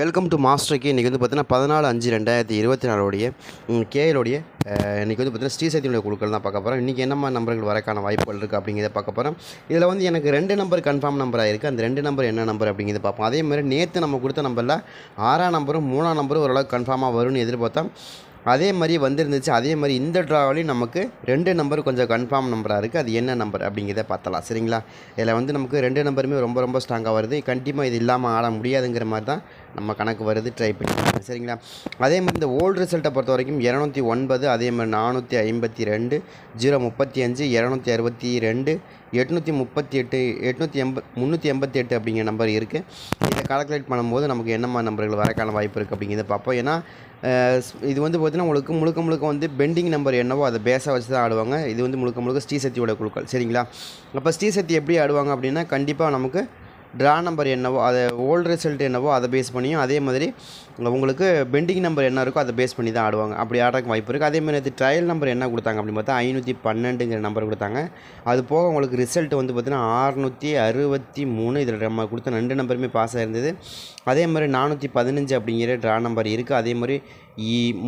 Welcome to மாஸ்டருக்கு இன்றைக்கி வந்து பார்த்தீங்கன்னா பதினாலு அஞ்சு ரெண்டாயிரத்தி இருபத்தி நாலுடைய கேஎலோடைய இன்றைக்கி வந்து பார்த்தீங்கன்னா ஸ்ரீசக்தியுடைய குழுக்கள் தான் பார்க்க போகிறோம் இன்றைக்கி என்னம்மா நம்பர்கள் வரக்கான வாய்ப்புகள் இருக்குது அப்படிங்கிறத பார்க்க போகிறோம் இதில் வந்து எனக்கு ரெண்டு நம்பர் கன்ஃபார்ம் நம்பராக இருக்குது அந்த ரெண்டு நம்பர் என்ன நம்பர் அப்படிங்கிறத பார்ப்போம். அதே மாதிரி நேற்று நம்ம கொடுத்த நம்பரில் ஆறாம் நம்பரும் மூணாம் நம்பரும் ஓரளவுக்கு கன்ஃபார்மாக வரும்னு எதிர்பார்த்தோம். அதே மாதிரி வந்திருந்துச்சு. அதே மாதிரி இந்த ட்ராவலையும் நமக்கு ரெண்டு நம்பர் கொஞ்சம் கன்ஃபார்ம் நம்பராக இருக்குது அது என்ன நம்பர் அப்படிங்கிறத பார்த்தலாம் சரிங்களா? இதில் வந்து நமக்கு ரெண்டு நம்பருமே ரொம்ப ரொம்ப ஸ்ட்ராங்காக வருது. கண்டிப்பாக இது இல்லாமல் ஆட முடியாதுங்கிற மாதிரி தான் நம்ம கணக்கு வருது. ட்ரை பண்ணி சரிங்களா? அதே மாதிரி இந்த ஓல்டு ரிசல்ட்டை பொறுத்த வரைக்கும் இரநூத்தி ஒன்பது அதே மாதிரி நானூற்றி ஐம்பத்தி ரெண்டு ஜீரோ முப்பத்தி அஞ்சு இரநூத்தி அறுபத்தி ரெண்டு எட்நூற்றி முப்பத்தி எட்டு எட்நூற்றி எண்ப முந்நூற்றி எண்பத்தி எட்டு அப்படிங்கிற நம்பர் இருக்குது கால்குலேட் பண்ணும்போது நமக்கு என்னம்மா நம்பர்கள் வரக்கான வாய்ப்பு இருக்குது அப்படிங்கிறத பார்ப்போம். ஏன்னா இது வந்து பார்த்திங்கன்னா உங்களுக்கு முழுக்க முழுக்க வந்து பெண்டிங் நம்பர் என்னவோ அதை பேஸாக வச்சு தான் ஆடுவாங்க. இது வந்து முழுக்க முழுக்க ஸ்ரீசக்தியோட குழுக்கள். சரிங்களா? அப்போ ஸ்ரீசக்தி எப்படி ஆடுவாங்க அப்படின்னா கண்டிப்பாக நமக்கு ட்ரா நம்பர் என்னவோ அதை ஓல்டு ரிசல்ட் என்னவோ அதை பேஸ் பண்ணியும் அதே மாதிரி உங்களுக்கு பெண்டிங் நம்பர் என்ன இருக்கோ அதை பேஸ் பண்ணி தான் ஆடுவாங்க. அப்படி ஆடுறதுக்கு வாய்ப்பு இருக்குது அதே மாதிரி அது ட்ரையல் நம்பர் என்ன கொடுத்தாங்க அப்படின்னு பார்த்தா ஐநூற்றி பன்னெண்டுங்கிற நம்பர் கொடுத்தாங்க. அது போக உங்களுக்கு ரிசல்ட் வந்து பார்த்தீங்கன்னா ஆறுநூற்றி அறுபத்தி மூணு இதில் நம்ம கொடுத்த ரெண்டு நம்பருமே பாஸ் ஆகிருந்தது அதே மாதிரி நானூற்றி பதினஞ்சு அப்படிங்கிற ட்ரா நம்பர் இருக்குது அதே மாதிரி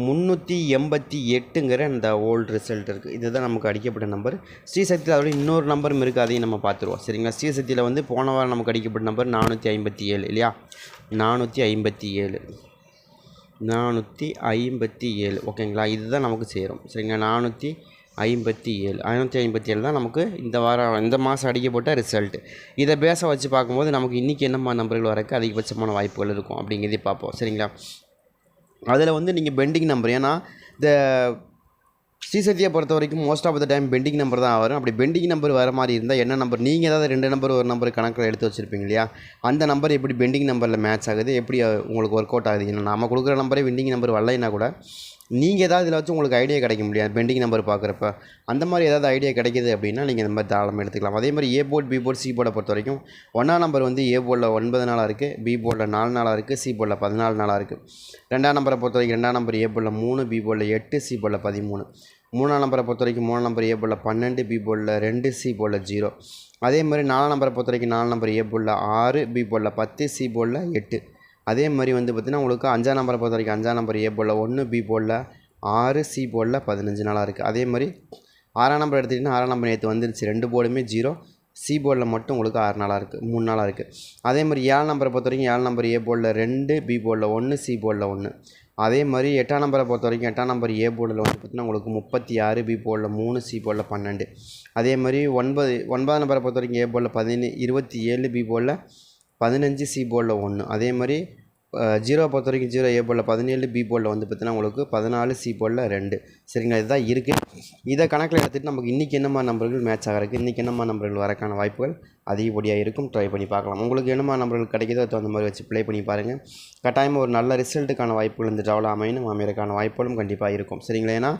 முந்நூற்றி எண்பத்தி எட்டுங்கிற அந்த ஓல்டு ரிசல்ட் இருக்குது இதுதான் நமக்கு அடிக்கப்பட்ட நம்பர் ஸ்ரீசக்தியில் அதோட இன்னொரு நம்பரும் இருக்குது அதையும் நம்ம பார்த்துருவோம். சரிங்களா? ஸ்ரீசக்தியில் வந்து போன வாரம் நமக்கு அடிக்கப்பட்ட நம்பர் நானூற்றி ஐம்பத்தி ஏழு இல்லையா? நானூற்றி ஐம்பத்தி ஏழு. நானூற்றி ஐம்பத்தி ஏழு. ஓகேங்களா? இதுதான் நமக்கு சேரும். சரிங்களா? நானூற்றி ஐம்பத்தி ஏழு. ஐநூற்றி ஐம்பத்தி ஏழு தான் நமக்கு இந்த வாரம் இந்த மாதம் அடிக்கப்பட்ட ரிசல்ட் இதை பேச வச்சு பார்க்கும்போது நமக்கு இன்றைக்கி என்னம்மா நம்பர்கள் வரக்கு அதிகபட்சமான வாய்ப்புகள் இருக்கும் அப்படிங்கிறதே பார்ப்போம். சரிங்களா? அதில் வந்து நீங்கள் பெண்டிங் நம்பர் ஏன்னா இந்த ஸ்ரீசக்தியை பொறுத்த வரைக்கும் most of the time pending number தான் வரும். அப்படி பெண்டிங் நம்பர் வர மாதிரி இருந்தால் என்ன நம்பர்? நீங்கள் ஏதாவது ரெண்டு நம்பர் ஒரு நம்பர் கணக்கில் எடுத்து வச்சுருப்பீங்க இல்லையா? அந்த நம்பர் எப்படி பெண்டிங் நம்பரில் மேட்ச் ஆகுது? எப்படி உங்களுக்கு ஒர்க் அவுட் ஆகுது? ஏன்னா நம்ம கொடுக்குற நம்பரே பெண்டிங் நம்பர் வரலைன்னா கூட நீங்கள் ஏதாவது இதில் வச்சு உங்களுக்கு ஐடியா கிடைக்க முடியாது பெண்டிங் நம்பர் பார்க்குறப்ப அந்த மாதிரி ஏதாவது ஐடியா கிடைக்கிது அப்படின்னா நீங்கள் இந்த மாதிரி தாராளமாக எடுத்துக்கலாம் அதே மாதிரி A board B board C போர்டை பொறுத்த வரைக்கும் ஒன்றாம் நம்பர் வந்து ஏ போர்டில் ஒன்பது நாளாக இருக்குது பி போர்டில் நாலு நாளாக இருக்குது சி போர்டில் பதினாலு நாளாக இருக்குது ரெண்டாம் நம்பரை பொறுத்த வரைக்கும் ரெண்டாம் நம்பர் ஏ போர்டில் மூணு பி போர்டில் எட்டு சி போர்டில் பதிமூணு மூணாம் நம்பரை பொறுத்த வரைக்கும் மூணாம் நம்பர் ஏ போர்டில் பன்னெண்டு பி போர்டில் ரெண்டு சி போர்டில் ஜீரோ அதே மாதிரி நாலாம் நம்பரை பொறுத்த வரைக்கும் நாலு நம்பர் ஏ போர்டில் ஆறு பி போர்டில் பத்து சி போர்டில் எட்டு அதே மாதிரி வந்து பார்த்திங்கன்னா உங்களுக்கு அஞ்சாம் நம்பரை பொறுத்த வரைக்கும் அஞ்சாம் நம்பர் ஏ போடல ஒன்று பி போடல ஆறு சி போடல பதினஞ்சு நாளாக இருக்குது அதே மாதிரி ஆறாம் நம்பர் எடுத்துக்கிட்டிங்கன்னா ஆறாம் நம்பர் நேற்று வந்துருச்சு. ரெண்டு போர்டுமே ஜீரோ சி போர்டில் மட்டும் உங்களுக்கு ஆறு நாளாக இருக்குது மூணு நாளாக இருக்குது அதே மாதிரி ஏழு நம்பரை பொறுத்த வரைக்கும் ஏழு நம்பர் ஏ போர்டில் ரெண்டு பி போர்டில் ஒன்று சி போர்டில் ஒன்று அதே மாதிரி எட்டாம் நம்பரை பொறுத்த வரைக்கும் எட்டாம் நம்பர் ஏ போர்டில் வந்து பார்த்திங்கன்னா உங்களுக்கு முப்பத்தி ஆறு பி போர்டில் மூணு சி போர்டில் பன்னெண்டு. அதே மாதிரி ஒன்பது ஒன்பதாம் நம்பரை பொறுத்த வரைக்கும் ஏ போர்டில் பதினேழு இருபத்தி ஏழு பி போர்டில் பதினஞ்சு சி போலில் ஒன்று அதே மாதிரி ஜீரோ பொறுத்த வரைக்கும் ஜீரோ ஏ போலில் பதினேழு பி போர்டில் வந்து பார்த்தீங்கன்னா உங்களுக்கு பதினாலு சி போலில் ரெண்டு. சரிங்களா? இதுதான் இருக்குது இதை கணக்கில் எடுத்துகிட்டு நமக்கு இன்றைக்கி என்னமா நம்பர்கள் மேட்ச் ஆகிறதுக்கு இன்றைக்கி என்னமா நம்பர்கள் வரக்கான வாய்ப்புகள் அதிகப்படியாக இருக்கும் ட்ரை பண்ணி பார்க்கலாம். உங்களுக்கு என்னமா நம்பர்கள் கிடைக்குதோ அது தகுந்த மாதிரி வச்சு ப்ளே பண்ணி பாருங்கள் கட்டாயமாக ஒரு நல்ல ரிசல்ட்டுக்கான வாய்ப்புகள் இந்த ட்ராவல் அமையணும் அமையறக்கான வாய்ப்புகளும் கண்டிப்பாக இருக்கும். சரிங்களா? ஏன்னா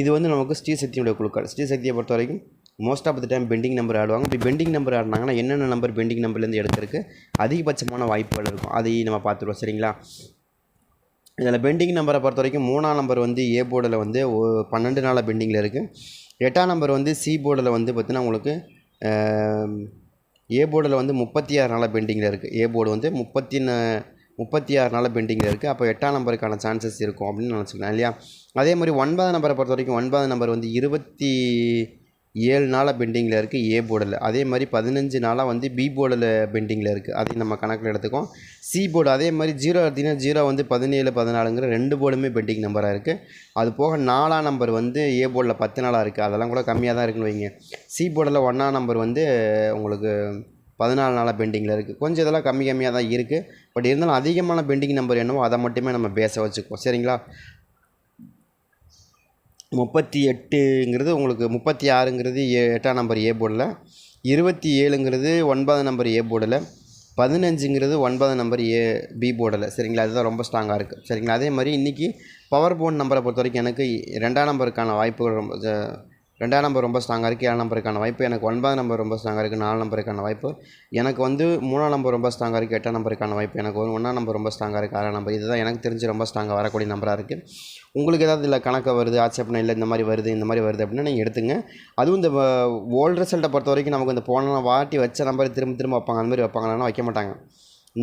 இது வந்து நமக்கு ஸ்ரீசக்தியுடைய குழுக்கள். ஸ்ரீசக்தியை பொறுத்த வரைக்கும் most of the time pending number ஆடுவாங்க. இப்படி பெண்டிங் நம்பர் ஆடினாங்கன்னா என்னென்ன நம்பர் பெண்டிங் நம்பர்லேருந்து எடுக்கிறதுக்கு அதிகபட்சமான வாய்ப்புகள் இருக்கும். அதையும் நம்ம பார்த்துருவோம். சரிங்களா? இதில் பெண்டிங் நம்பரை பொறுத்த வரைக்கும் மூணாம் நம்பர் வந்து ஏ போர்டில் வந்து பன்னெண்டு நாளாக பெண்டிங்கில் இருக்குது எட்டாம் நம்பர் வந்து சி போர்டில் வந்து பார்த்தீங்கன்னா உங்களுக்கு ஏ போர்டில் வந்து முப்பத்தி ஆறு நாளாக பெண்டிங்கில் இருக்குது ஏ போர்டு வந்து முப்பத்தி ந- முப்பத்தி ஆறு நாள் பெண்டிங்கில் இருக்குது அப்போ எட்டாம் நம்பருக்கான சான்சஸ் இருக்கும் அப்படின்னு நினச்சிக்கலாம் இல்லையா? அதே மாதிரி ஒன்பதாம் நம்பரை பொறுத்த வரைக்கும் ஒன்பதாம் நம்பர் வந்து இருபத்தி ஏழு நாளாக பெண்டிங்கில் இருக்குது ஏ போர்டில். அதே மாதிரி பதினஞ்சு நாளாக வந்து பி போர்டில் பெண்டிங்கில் இருக்குது அதையும் நம்ம கணக்கில் எடுத்துக்கோம் சி போர்டு அதே மாதிரி ஜீரோ எடுத்திங்கன்னா ஜீரோ வந்து பதினேழு பதினாலுங்கிற ரெண்டு போர்டுமே பெண்டிங் நம்பராக இருக்குது அது போக நாலாம் நம்பர் வந்து ஏ போர்டில் பத்து நாளாக இருக்குது அதெல்லாம் கூட கம்மியாக தான் இருக்குன்னு வைங்க. சி போர்டில் ஒன்றாம் நம்பர் வந்து உங்களுக்கு பதினாலு நாளாக பெண்டிங்கில் இருக்குது கொஞ்சம் இதெல்லாம் கம்மி கம்மியாக தான் இருக்குது பட் இருந்தாலும் அதிகமான பெண்டிங் நம்பர் என்னவோ அதை மட்டுமே நம்ம பேச வச்சுக்குவோம். சரிங்களா? முப்பத்தி எட்டுங்கிறது உங்களுக்கு முப்பத்தி ஆறுங்கிறது ஏ எட்டாம் நம்பர் ஏ போர்டில் இருபத்தி ஏழுங்கிறது ஒன்பதாம் நம்பர் ஏ போர்டில் பதினஞ்சுங்கிறது ஒன்பதாம் நம்பர் ஏ பி போர்டில் சரிங்களா? அதுதான் ரொம்ப ஸ்ட்ராங்காக இருக்குது சரிங்களா? அதே மாதிரி இன்றைக்கி பவர் போன் நம்பரை பொறுத்த வரைக்கும் எனக்கு ரெண்டாம் நம்பருக்கான வாய்ப்புகள் ரொம்ப ரெண்டாம் நம்பர் ரொம்ப ஸ்ட்ராங்காக இருக்குது ஏழாம் நம்பருக்கான வாய்ப்பு எனக்கு ஒன்பதாம் நம்பர் ரொம்ப ஸ்ட்ராங்காக இருக்குது நாலு நம்பருக்கான வாய்ப்பு. எனக்கு வந்து மூணாம் நம்பர் ரொம்ப ஸ்ட்ராங்காக இருக்குது எட்டாம் நம்பருக்கான வாய்ப்பு எனக்கு ஒரு ஒன்றாம் நம்பர் ரொம்ப ஸ்ட்ராங்காக இருக்குது ஆறாம் நம்பர் இதுதான் எனக்கு தெரிஞ்சு ரொம்ப ஸ்ட்ராங்காக வரக்கூடிய நம்பராக இருக்குது உங்களுக்கு ஏதாவது இல்லை கணக்கு வருது ஆட்சேபனை இல்லை இந்த மாதிரி வருது இந்த மாதிரி வருது அப்படின்னா நீங்கள் எடுத்துங்க. அதுவும் இந்த ஓல்டு ரிசல்ட்டை பொறுத்த வரைக்கும் நமக்கு இந்த போன வாட்டி வச்ச நம்பர் திரும்ப திரும்ப வைப்பாங்க. அந்த மாதிரி வைப்பாங்கன்னா வைக்க மாட்டாங்க.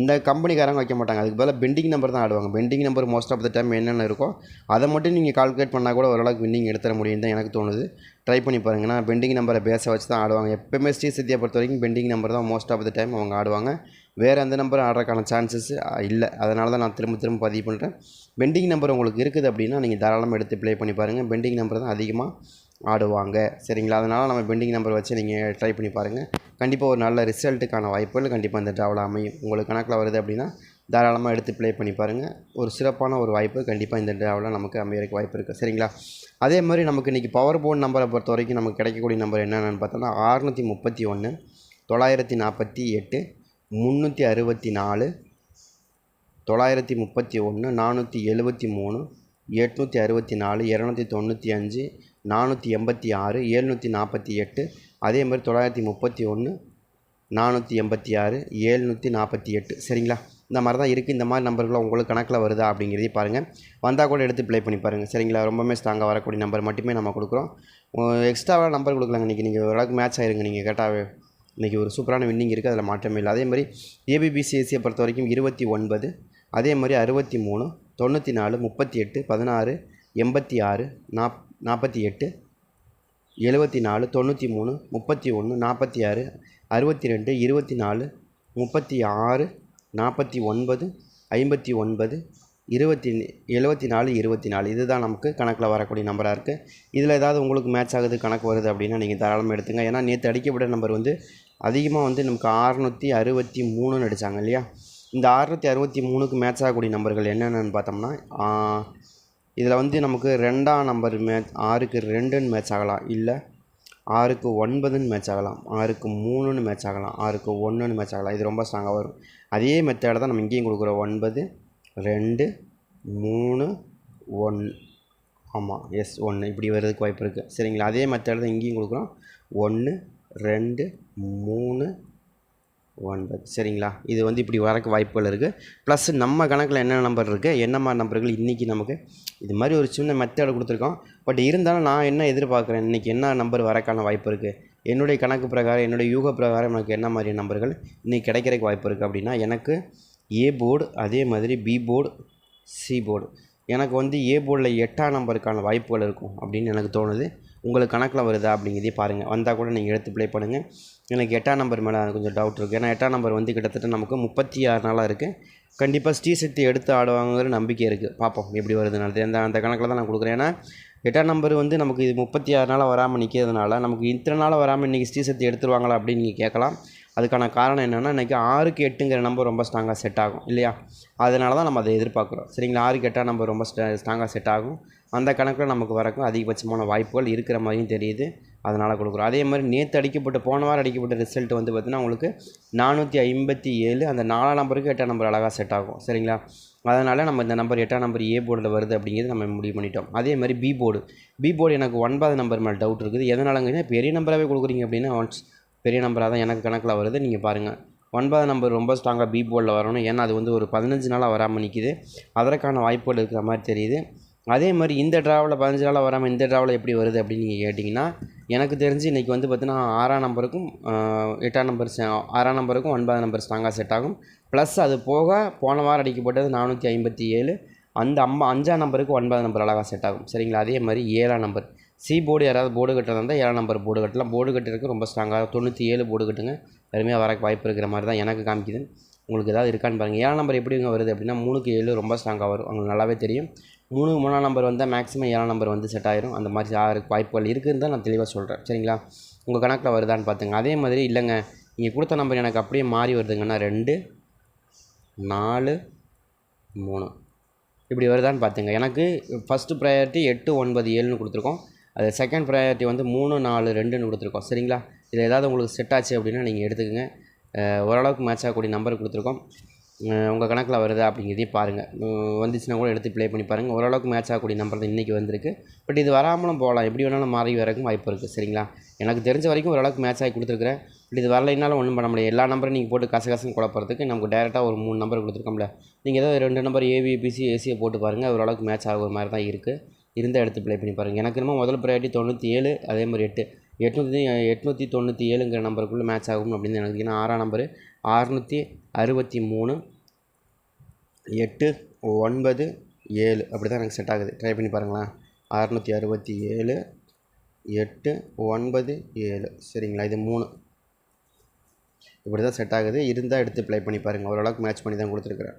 இந்த கம்பெனிக்காரங்க வைக்க மாட்டாங்க. அதுக்கு பதிலாக பெண்டிங் நம்பர் தான் ஆடுவாங்க. Pending number most of the time என்னென்ன இருக்கோ அதை மட்டும் நீங்கள் கால்குலேட் பண்ணால் கூட ஓரளவுக்கு வின்னிங் எடுத்துட முடியும் தான் எனக்கு தோணுது. ட்ரை பண்ணி பாருங்க. நான் பெண்டிங் நம்பரை பேச வச்சு தான் ஆடுவாங்க. எப்போயுமே ஸ்ரீ சித்தியை பொறுத்த வரைக்கும் பெண்டிங் நம்பர் தான் மோஸ்ட் ஆஃப் த டைம் அவங்க ஆடுவாங்க. வேறு எந்த நம்பரும் ஆடுறதுக்கான சான்சஸ் இல்லை. அதனால தான் நான் திரும்ப திரும்ப பதிவு பண்ணுறேன் பெண்டிங் நம்பர் உங்களுக்கு இருக்குது அப்படின்னா நீங்கள் தாராளமாக எடுத்து ப்ளே பண்ணி பாருங்கள் பெண்டிங் நம்பர் தான் அதிகமாக ஆடுவாங்க. சரிங்களா? அதனால் நம்ம பெண்டிங் நம்பர் வச்சு நீங்கள் ட்ரை பண்ணி பாருங்கள் கண்டிப்பாக ஒரு நல்ல ரிசல்ட்டுக்கான வாய்ப்புகள் கண்டிப்பாக இந்த ட்ராவல் அமையும். உங்களுக்கு கணக்கில் வருது அப்படின்னா தாராளமாக எடுத்து ப்ளே பண்ணி பாருங்கள் ஒரு சிறப்பான ஒரு வாய்ப்பு கண்டிப்பாக இந்த ட்ராவலில் நமக்கு அமையறதுக்கு வாய்ப்பு இருக்குது சரிங்களா? அதே மாதிரி நமக்கு இன்றைக்கி பவர் போர்ட் நம்பரை பொறுத்த வரைக்கும் நமக்கு கிடைக்கக்கூடிய நம்பர் என்னென்னு பார்த்தோன்னா அறுநூற்றி முப்பத்தி ஒன்று தொள்ளாயிரத்தி நாற்பத்தி எட்டு முந்நூற்றி அறுபத்தி நாலு தொள்ளாயிரத்தி முப்பத்தி ஒன்று நானூற்றி எழுபத்தி மூணு எட்நூற்றி அறுபத்தி நாலு இரநூத்தி தொண்ணூற்றி அஞ்சு நானூற்றி எண்பத்தி ஆறு ஏழ்நூற்றி நாற்பத்தி எட்டு அதே மாதிரி தொள்ளாயிரத்தி முப்பத்தி ஒன்று நானூற்றி எண்பத்தி ஆறு ஏழ்நூற்றி நாற்பத்தி எட்டு. சரிங்களா? இந்த மாதிரி தான் இருக்குது இந்த மாதிரி நம்பர்களை உங்களுக்கு கணக்கில் வருதா அப்படிங்கிறதையும் பாருங்கள் வந்தால் கூட எடுத்து ப்ளே பண்ணி பாருங்கள் சரிங்களா? ரொம்பவுமே ஸ்ட்ராங்காக வரக்கூடிய நம்பர் மட்டுமே நம்ம கொடுக்குறோம். எக்ஸ்ட்ராவாக நம்பர் கொடுக்கலாங்க. இன்றைக்கி நீங்கள் ஓரளவுக்கு மேட்ச் ஆயிருங்க. நீங்கள் கேட்டால் இன்றைக்கி ஒரு சூப்பரான வின்னிங் இருக்குது அதில் மாற்றமே இல்லை. அதே மாதிரி ஏபிபிசிஎஸ்சியை பொறுத்த வரைக்கும் இருபத்தி ஒன்பது அதே மாதிரி அறுபத்தி மூணு தொண்ணூற்றி நாலு முப்பத்தி எட்டு பதினாறு எண்பத்தி ஆறு நாப் நாற்பத்தி எட்டு எழுபத்தி நாலு தொண்ணூற்றி மூணு முப்பத்தி ஒன்று நாற்பத்தி ஆறு அறுபத்தி ரெண்டு இருபத்தி நாலு முப்பத்தி ஆறு நாற்பத்தி ஒன்பது ஐம்பத்தி ஒன்பது இருபத்தி எழுபத்தி நாலு இருபத்தி நாலு இதுதான் நமக்கு கணக்கில் வரக்கூடிய நம்பராக இருக்குது இதில் ஏதாவது உங்களுக்கு மேட்ச் ஆகுது கணக்கு வருது அப்படின்னா நீங்கள் தாராளமாக எடுத்துங்க. ஏன்னா நேற்று அடிக்கப்பட்ட நம்பர் வந்து அதிகமாக வந்து நமக்கு அறுநூற்றி அறுபத்தி மூணுன்னு அடித்தாங்க இல்லையா? இந்த அறுநூற்றி அறுபத்தி மூணுக்கு மேட்ச் ஆகக்கூடிய நம்பர்கள் என்னென்னு பார்த்தோம்னா இதில் வந்து நமக்கு ரெண்டாம் நம்பர் மேட்ச் ஆறுக்கு ரெண்டுன்னு மேட்ச் ஆகலாம். இல்லை ஆறுக்கு ஒன்பதுன்னு மேட்ச் ஆகலாம். ஆறுக்கு மூணுன்னு மேட்ச் ஆகலாம். ஆறுக்கு ஒன்றுன்னு மேட்ச் ஆகலாம். இது ரொம்ப ஸ்ட்ராங்காக வரும். அதே மெத்தேடை தான் நம்ம இங்கேயும் கொடுக்குறோம். ஒன்பது ரெண்டு மூணு ஒன் ஆமாம் எஸ் ஒன்று. இப்படி வர்றதுக்கு வாய்ப்பு இருக்குது சரிங்களா? அதே மெத்தேடு தான் இங்கேயும் கொடுக்குறோம். ஒன்று ரெண்டு மூணு ஒன்பது. சரிங்களா? இது வந்து இப்படி வரக்கு வாய்ப்புகள் இருக்குது ப்ளஸ் நம்ம கணக்கில் என்னென்ன நம்பர் இருக்குது என்ன மாதிரி நம்பர்கள் இன்றைக்கி நமக்கு இது மாதிரி ஒரு சின்ன மெத்தேடு கொடுத்துருக்கோம். பட் இருந்தாலும் நான் என்ன எதிர்பார்க்குறேன்? இன்றைக்கி என்ன நம்பர் வரக்கான வாய்ப்பு இருக்குது என்னுடைய கணக்கு பிரகாரம் என்னுடைய யூக பிரகாரம் எனக்கு என்ன மாதிரி நம்பர்கள் இன்றைக்கி கிடைக்கிறதுக்கு வாய்ப்பு இருக்குது அப்படின்னா எனக்கு ஏ போர்டு அதே மாதிரி பி போர்டு சி போர்டு எனக்கு வந்து ஏ போர்டில் எட்டாம் நம்பருக்கான வாய்ப்புகள் இருக்கும் அப்படின்னு எனக்கு தோணுது. உங்களுக்கு கணக்கில் வருதா அப்படிங்கிறதே பாருங்கள் வந்தால் கூட நீங்கள் எடுத்து ப்ளே பண்ணுங்கள் எனக்கு எட்டாம் நம்பர் மேலே கொஞ்சம் டவுட் இருக்குது ஏன்னா எட்டாம் நம்பர் வந்து கிட்டத்தட்ட நமக்கு முப்பத்தி ஆறு நாளாக இருக்குது கண்டிப்பாக ஸ்ரீசக்தி எடுத்து ஆடுவாங்கிற நம்பிக்கை இருக்குது பார்ப்போம் எப்படி வருதுனால அந்த அந்த கணக்கில் தான் நான் கொடுக்குறேன். ஏன்னா எட்டாம் நம்பர் வந்து நமக்கு இது முப்பத்தி ஆறு நாளாக வராமல் நிற்கிறதுனால நமக்கு இத்தனை நாளாக வராமல் இன்றைக்கி ஸ்ரீசக்தி எடுத்துருவாங்களா அப்படின்னு நீங்கள் கேட்கலாம். அதுக்கான காரணம் என்னென்னா இன்றைக்கி ஆறுக்கு எட்டுங்கிற நம்பர் ரொம்ப ஸ்ட்ராங்காக செட் ஆகும் இல்லையா? அதனால தான் நம்ம அதை எதிர்பார்க்குறோம். சரிங்களா? ஆறுக்கு எட்டாக நம்பர் ரொம்ப ஸ்ட்ராங்காக செட் ஆகும். அந்த கணக்கில் நமக்கு வரக்கும் அதிகபட்சமான வாய்ப்புகள் இருக்கிற மாதிரியும் தெரியுது. அதனால் கொடுக்குறோம். அதே மாதிரி நேற்று அடிக்கப்பட்ட போன வாரம் அடிக்கப்பட்ட ரிசல்ட் வந்து பார்த்திங்கன்னா உங்களுக்கு நானூற்றி ஐம்பத்தி ஏழு அந்த நாலாம் நம்பருக்கு எட்டாம் நம்பர் அழகாக செட் ஆகும். சரிங்களா? அதனால் நம்ம இந்த நம்பர் எட்டாம் நம்பர் ஏ போர்டில் வருது அப்படிங்கிறது நம்ம முடிவு பண்ணிட்டோம். அதே மாதிரி பி போர்டு பி போர்டு எனக்கு ஒன்பது நம்பர் மேலே டவுட் இருக்குது. எதனாலங்கன்னா பெரிய நம்பராகவே கொடுக்குறீங்க அப்படின்னா ஒன்ஸ் பெரிய நம்பராக தான் எனக்கு கணக்கில் வருது. நீங்கள் பாருங்கள் ஒன்பது நம்பர் ரொம்ப ஸ்ட்ராங்காக பி போர்டில் வரணும். ஏன்னா அது வந்து ஒரு பதினஞ்சு நாளாக வராமல் நிற்கிது அதற்கான வாய்ப்புகள் இருக்கிற மாதிரி தெரியுது. அதே மாதிரி இந்த ட்ராவலில் பதினஞ்சு நாளாக வராமல் இந்த ட்ராவலில் எப்படி வருது அப்படின்னு நீங்கள் கேட்டிங்கன்னா எனக்கு தெரிஞ்சு இன்றைக்கி வந்து பார்த்தீங்கன்னா ஆறாம் நம்பருக்கும் எட்டாம் நம்பர் ஆறாம் நம்பருக்கும் ஒன்பதாம் நம்பர் ஸ்ட்ராங்காக செட் ஆகும். ப்ளஸ் அது போக போன வாரம் அடிக்கப்பட்டது நானூற்றி ஐம்பத்தி ஏழு. அந்த அம்மா அஞ்சாம் நம்பருக்கு ஒன்பதாம் நம்பர் அழகாக செட் ஆகும். சரிங்களா? அதே மாதிரி ஏழாம் நம்பர். சி போர்டு யாராவது போர்டு கட்டுறதா இருந்தால் ஏழாம் நம்பர் போர்டு கட்டலாம். போர்டு கட்டுறதுக்கு ரொம்ப ஸ்ட்ராங்காக தொண்ணூற்றி ஏழு போர்டு கட்டுங்க. பெருமையாக வரக்கு வாய்ப்பு இருக்கிற மாதிரி தான் எனக்கு காமிக்குது. உங்களுக்கு ஏதாவது இருக்கான்னு பாருங்கள் ஏழாம் நம்பர் எப்படிங்க வருது அப்படின்னா மூணுக்கு ஏழு ரொம்ப ஸ்ட்ராங்காக வரும். உங்களுக்கு நல்லாவே தெரியும். மூணு மூணாம் நம்பர் வந்தால் மேக்ஸிமம் ஏழாம் நம்பர் வந்து செட் ஆயிரும். அந்த மாதிரி ஆறு வாய்ப்புகள் இருக்குதுன்னு தான் நான் தெளிவாக சொல்கிறேன் சரிங்களா? உங்கள் கணக்கில் வருதான்னு பார்த்துங்க அதே மாதிரி இல்லைங்க. நீங்கள் கொடுத்த நம்பர் எனக்கு அப்படியே மாறி வருதுங்கன்னா ரெண்டு நாலு மூணு. இப்படி வருதான்னு பார்த்துங்க எனக்கு ஃபஸ்ட்டு ப்ரையாரிட்டி எட்டு ஒன்பது ஏழுன்னு கொடுத்துருக்கோம். அது செகண்ட் ப்ரையாரிட்டி வந்து மூணு நாலு ரெண்டுன்னு கொடுத்துருக்கோம். சரிங்களா? இதில் ஏதாவது உங்களுக்கு செட் ஆச்சு அப்படின்னா நீங்கள் எடுத்துக்கோங்க. ஓரளவுக்கு மேட்ச் ஆகக்கூடிய நம்பர் கொடுத்துருக்கோம். உங்கள் கணக்கில் வருதா அப்படிங்கிறதையும் பாருங்கள் வந்துச்சுன்னா கூட எடுத்து ப்ளே பண்ணி பாருங்கள் ஓரளவுக்கு மேட்ச் ஆகக்கூடிய நம்பர் தான் இன்றைக்கி வந்திருக்கு. பட் இது வராமலும் போகலாம். எப்படி வேணாலும் மாறி வரக்கும் வாய்ப்பு இருக்குது சரிங்களா? எனக்கு தெரிஞ்ச வரைக்கும் ஓரளவுக்கு மேட்ச் ஆகி கொடுத்துருக்குறேன். பட் இது வரலைனாலும் ஒன்றும் பண்ண முடியாது. எல்லா நம்பரும் நீங்கள் போட்டு கச கசன்னு குழப்பறதுக்கு நமக்கு டேரெக்டாக ஒரு மூணு நம்பர் கொடுத்துருக்கோம்ல. நீங்கள் ஏதோ ரெண்டு நம்பர் ஏபிபிசி ஏசியை போட்டு பாருங்கள் ஓரளவுக்கு மேட்ச் ஆகிற மாதிரி தான் இருக்குது இருந்தால் எடுத்து ப்ளே பண்ணி பாருங்கள் எனக்கு என்னமோ முதல் ப்ரையாரிட்டி தொண்ணூற்றி ஏழு அதே மாதிரி எட்டு. எட்நூற்றி எட்நூற்றி தொண்ணூற்றி ஏழுங்கிற நம்பருக்குள்ளே மேட்ச் ஆகும் அப்படின்னு எனக்கு ஏன்னா ஆறாம் நம்பரு அறுநூற்றி அறுபத்தி மூணு எட்டு ஒன்பது ஏழு. அப்படி தான் எனக்கு செட் ஆகுது. ட்ரை பண்ணி பாருங்களேன். அறநூற்றி அறுபத்தி ஏழு எட்டு ஒன்பது ஏழு. சரிங்களா? இது மூணு. இப்படி தான் செட் ஆகுது. இருந்தால் எடுத்து ப்ளே பண்ணி பாருங்கள் ஓரளவுக்கு மேட்ச் பண்ணி தான் கொடுத்துருக்குறேன்.